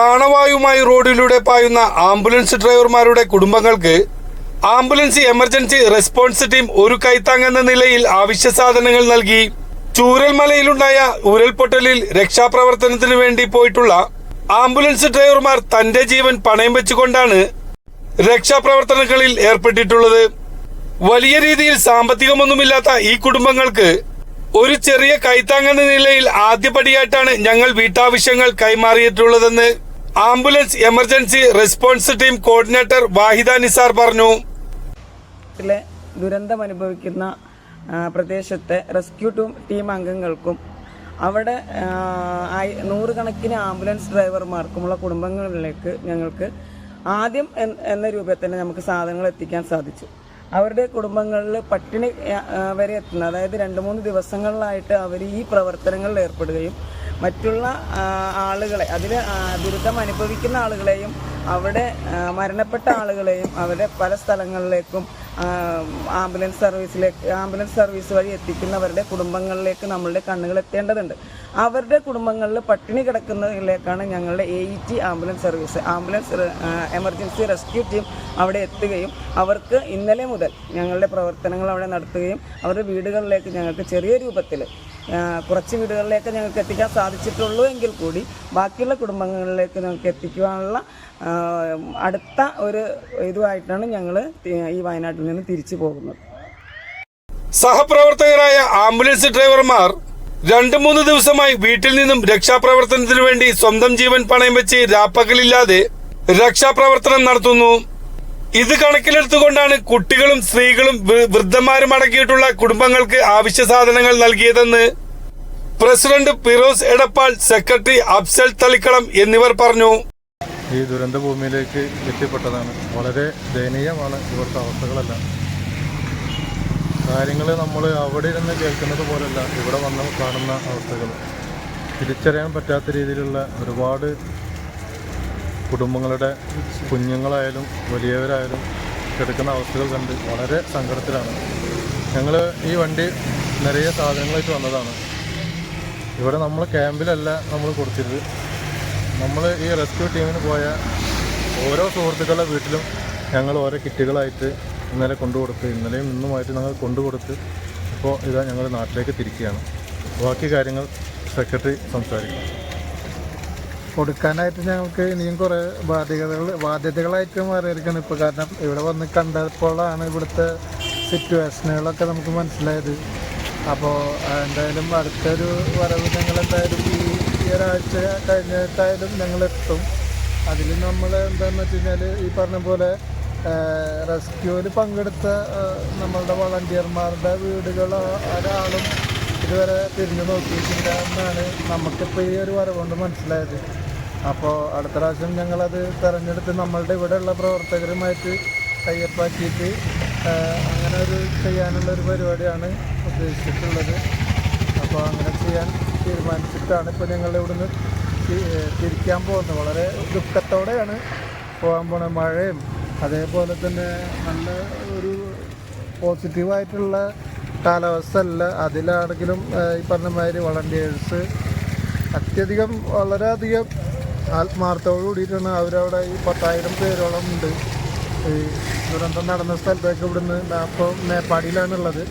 പ്രാണവായുമായി റോഡിലൂടെ പായുന്ന ആംബുലൻസ് ഡ്രൈവർമാരുടെ കുടുംബങ്ങൾക്ക് ആംബുലൻസ് എമർജൻസി റെസ്പോൺസ് ടീം ഒരു കൈത്താങ്ങെന്ന നിലയിൽ ആവശ്യ സാധനങ്ങൾ നൽകി. ചൂരൽമലയിലുണ്ടായ ഉരുൾപൊട്ടലിൽ രക്ഷാപ്രവർത്തനത്തിനു വേണ്ടി പോയിട്ടുള്ള ആംബുലൻസ് ഡ്രൈവർമാർ തന്റെ ജീവൻ പണയം വെച്ചുകൊണ്ടാണ് രക്ഷാപ്രവർത്തനങ്ങളിൽ ഏർപ്പെട്ടിട്ടുള്ളത്. വലിയ രീതിയിൽ സാമ്പത്തികമൊന്നുമില്ലാത്ത ഈ കുടുംബങ്ങൾക്ക് ഒരു ചെറിയ കൈത്താങ്ങെന്ന നിലയിൽ ആദ്യപടിയായിട്ടാണ് ഞങ്ങൾ വീട്ടാവശ്യങ്ങൾ കൈമാറിയിട്ടുള്ളതെന്ന് ambulance emergency response team coordinator Wahida Nizar പറഞ്ഞു. ദുരന്തം അനുഭവിക്കുന്ന പ്രദേശത്തെ റെസ്ക്യൂ ടീം അംഗങ്ങൾക്കും അവിടെ നൂറുകണക്കിന് ആംബുലൻസ് ഡ്രൈവർമാർക്കുമുള്ള കുടുംബങ്ങളിലേക്ക് ഞങ്ങൾക്ക് ആദ്യം എന്ന രൂപത്തിൽ തന്നെ നമുക്ക് സാധനങ്ങൾ എത്തിക്കാൻ സാധിച്ചു. അവരുടെ കുടുംബങ്ങളിൽ പട്ടിണി വരെ എത്തുന്ന അതായത് രണ്ട് മൂന്ന് ദിവസങ്ങളിലായിട്ട് അവർ ഈ പ്രവർത്തനങ്ങളിൽ ഏർപ്പെടുകയും മറ്റുള്ള ആളുകളെ അതിൽ ദുരിതം അനുഭവിക്കുന്ന ആളുകളെയും അവിടെ മരണപ്പെട്ട ആളുകളെയും അവരെ പല സ്ഥലങ്ങളിലേക്കും ആംബുലൻസ് സർവീസിലേക്ക് ആംബുലൻസ് സർവീസ് വഴി എത്തിക്കുന്നവരുടെ കുടുംബങ്ങളിലേക്ക് നമ്മളുടെ കണ്ണുകൾ എത്തേണ്ടതുണ്ട്. അവരുടെ കുടുംബങ്ങളിൽ പട്ടിണി കിടക്കുന്നതിലേക്കാണ് ഞങ്ങളുടെ A E T ambulance service. Ambulance emergency rescue team അവിടെ എത്തുകയും അവർക്ക് ഇന്നലെ മുതൽ ഞങ്ങളുടെ പ്രവർത്തനങ്ങൾ അവിടെ നടത്തുകയും അവരുടെ വീടുകളിലേക്ക് ഞങ്ങൾക്ക് ചെറിയ രൂപത്തിൽ കുറച്ച് വീടുകളിലേക്ക് ഞങ്ങൾക്ക് എത്തിക്കാൻ സാധിച്ചിട്ടുള്ളൂ എങ്കിൽ കൂടി ബാക്കിയുള്ള കുടുംബങ്ങളിലേക്ക് ഞങ്ങൾക്ക് എത്തിക്കുവാനുള്ള അടുത്ത ഒരു ഇതുമായിട്ടാണ് ഞങ്ങൾ ഈ വയനാട്ടിൽ നിന്ന് തിരിച്ചു പോകുന്നത്. സഹപ്രവർത്തകരായ ആംബുലൻസ് ഡ്രൈവർമാർ രണ്ടു മൂന്ന് ദിവസമായി വീട്ടിൽ നിന്നും രക്ഷാപ്രവർത്തനത്തിനു വേണ്ടി സ്വന്തം ജീവൻ പണയം വെച്ച് രാപ്പകലില്ലാതെ രക്ഷാപ്രവർത്തനം നടത്തുന്നു. ഇത് കണക്കിലെടുത്തുകൊണ്ടാണ് കുട്ടികളും സ്ത്രീകളും വൃദ്ധന്മാരും അടക്കിയിട്ടുള്ള കുടുംബങ്ങൾക്ക് ആവശ്യ സാധനങ്ങൾ നൽകിയതെന്ന് പ്രസിഡന്റ് ഫിറോസ് എടപ്പാൾ സെക്രട്ടറി അഫ്സൽ തളിക്കളം എന്നിവർ പറഞ്ഞു. ഈ ദുരന്ത ഭൂമിയിലേക്ക് എത്തിപ്പെട്ടതാണ്. വളരെ ദയനീയമാണ് ഇവിടുത്തെ അവസ്ഥകളെല്ലാം. കാര്യങ്ങൾ നമ്മൾ അവിടെ ഇരുന്ന് കേൾക്കുന്നത് പോലല്ല ഇവിടെ വന്ന് കാണുന്ന അവസ്ഥകൾ തിരിച്ചറിയാൻ പറ്റാത്ത രീതിയിലുള്ള ഒരുപാട് കുടുംബങ്ങളുടെ കുഞ്ഞുങ്ങളായാലും വലിയവരായാലും കിടക്കുന്ന അവസ്ഥകൾ കണ്ട് വളരെ സങ്കടത്തിലാണ്. ഞങ്ങൾ ഈ വണ്ടി നിറയെ സാധനങ്ങളായിട്ട് വന്നതാണ്. ഇവിടെ നമ്മൾ ക്യാമ്പിലല്ല നമ്മൾ കൊടുത്തിരുന്നത്. നമ്മൾ ഈ റെസ്ക്യൂ ടീമിന് പോയ ഓരോ സുഹൃത്തുക്കളുടെ വീട്ടിലും ഞങ്ങൾ ഓരോ കിറ്റുകളായിട്ട് ഇന്നലെ കൊണ്ടുകൊടുത്ത് ഇന്നലെയും ഇന്നുമായിട്ട് ഞങ്ങൾ കൊണ്ടുകൊടുത്ത് ഇപ്പോൾ ഇതാ ഞങ്ങൾ നാട്ടിലേക്ക് തിരിക്കുകയാണ്. ബാക്കി കാര്യങ്ങൾ സെക്രട്ടറി സംസാരിക്കും. കൊടുക്കാനായിട്ട് ഞങ്ങൾക്ക് ഇനിയും കുറേ ബാധ്യതകൾ ബാധ്യതകളായിട്ട് മാറിയിരിക്കണം ഇപ്പോൾ. കാരണം ഇവിടെ വന്ന് കണ്ടപ്പോഴാണ് ഇവിടുത്തെ സിറ്റുവേഷനുകളൊക്കെ നമുക്ക് മനസ്സിലായത്. അപ്പോൾ എന്തായാലും അടുത്തൊരു വരവ് ഞങ്ങൾ എന്തായാലും ഈ ഒരാഴ്ച കഴിഞ്ഞിട്ടായാലും ഞങ്ങൾ എത്തും അതിൽ നമ്മൾ എന്താണെന്ന് വെച്ച് കഴിഞ്ഞാൽ ഈ പറഞ്ഞ പോലെ റെസ്ക്യൂവിൽ പങ്കെടുത്ത നമ്മളുടെ വളണ്ടിയർമാരുടെ വീടുകൾ ഒരാളും ഇതുവരെ തിരിഞ്ഞു നോക്കിയിട്ടില്ല എന്നാണ് നമുക്കിപ്പോൾ ഈ ഒരു വരവുകൊണ്ട് മനസ്സിലായത്. അപ്പോൾ അടുത്ത പ്രാവശ്യം ഞങ്ങളത് തിരഞ്ഞെടുത്ത് നമ്മളുടെ ഇവിടെയുള്ള പ്രവർത്തകരുമായിട്ട് കയ്യപ്പാക്കിയിട്ട് അങ്ങനെ ഒരു ചെയ്യാനുള്ള ഒരു പരിപാടിയാണ് ഉദ്ദേശിച്ചിട്ടുള്ളത്. തീരുമാനിച്ചിട്ടാണ് ഇപ്പോൾ ഞങ്ങൾ ഇവിടുന്ന് തിരിക്കാൻ പോകുന്നത്. വളരെ ദുഃഖത്തോടെയാണ് പോകാൻ പോണത് മഴയും അതേപോലെ തന്നെ നല്ല ഒരു പോസിറ്റീവായിട്ടുള്ള കാലാവസ്ഥ അല്ല അതിലാണെങ്കിലും ഈ പറഞ്ഞമാതിരി വളണ്ടിയേഴ്സ് അത്യധികം വളരെയധികം ആത്മാർത്ഥത്തോട് കൂടിയിട്ടാണ് അവരവിടെ ഈ പത്തായിരം പേരോളം ഉണ്ട്. ഈ ദുരന്തം നടന്ന സ്ഥലത്തേക്ക് ഇവിടുന്ന് അപ്പോൾ മേപ്പാടിയിലാണുള്ളത്.